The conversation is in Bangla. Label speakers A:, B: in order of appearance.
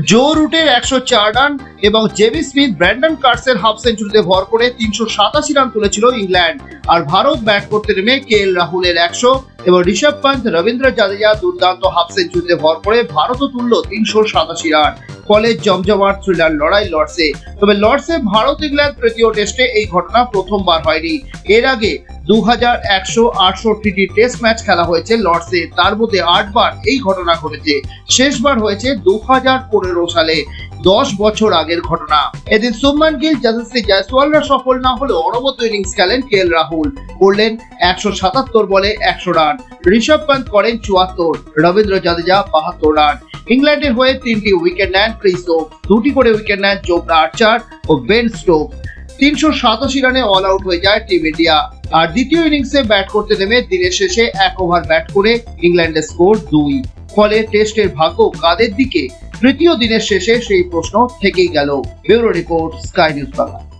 A: জো রুটের একশো চার রান এবং জেবি স্মিথ, ব্র্যান্ডন কার্সের হাফ সেঞ্চুরিতে ভর করে তিনশো সাতাশি রান তুলেছিল ইংল্যান্ড। আর ভারত ব্যাট করতে নেমে কে এল রাহুলের একশো এবং ঋষভ পন্থ রবীন্দ্র জাদেজা দুর্দান্ত হাফ সেঞ্চুরিতে ভর করে ভারতও তুলল তিনশো সাতাশি রান। ফলে জমজমাট থ্রিলার লড়াই লর্ডসে তবে লর্ডসে ভারত ইংল্যান্ড তৃতীয় টেস্টে এই ঘটনা প্রথমবার হয়নি। এর আগে দু হাজার একশো আটষট্টিটি টেস্ট ম্যাচ খেলা হয়েছে লর্ডসে। তার মধ্যে আটবার এই ঘটনা ঘটেছে। শেষবার হয়েছে দু হাজার পনেরো সালে। দশ বছর আগের ঘটনা। এদিন সুমন গিল যশস্বী জয়সওয়ালরা সফল না হলেও অনবদ্য ইনিংস খেলেন কে রাহুল। করলেন একশো সাতাত্তর বলে একশো রান। ঋষভ পান্ত করেন চুয়াত্তর। রবীন্দ্র জাদেজা বাহাত্তর রান। ইংল্যান্ডের হয়ে তিনটি উইকেট নেন ক্রিসোভ দুটি করে উইকেট নেন চোপড়া আর্চার ও বেন স্টোক। তিনশো সাতাশি রানে অল আউট হয়ে যায় টিম ইন্ডিয়া। আর দ্বিতীয় ইনিংসে ব্যাট করতে নেমে দিনের শেষে এক ওভার ব্যাট করে ইংল্যান্ডের স্কোর দুই। ফলে টেস্টের ভাগ্য কাদের দিকে? তৃতীয় দিনের শেষে সেই প্রশ্ন থেকেই গেল। Bureau report Sky News Bangla.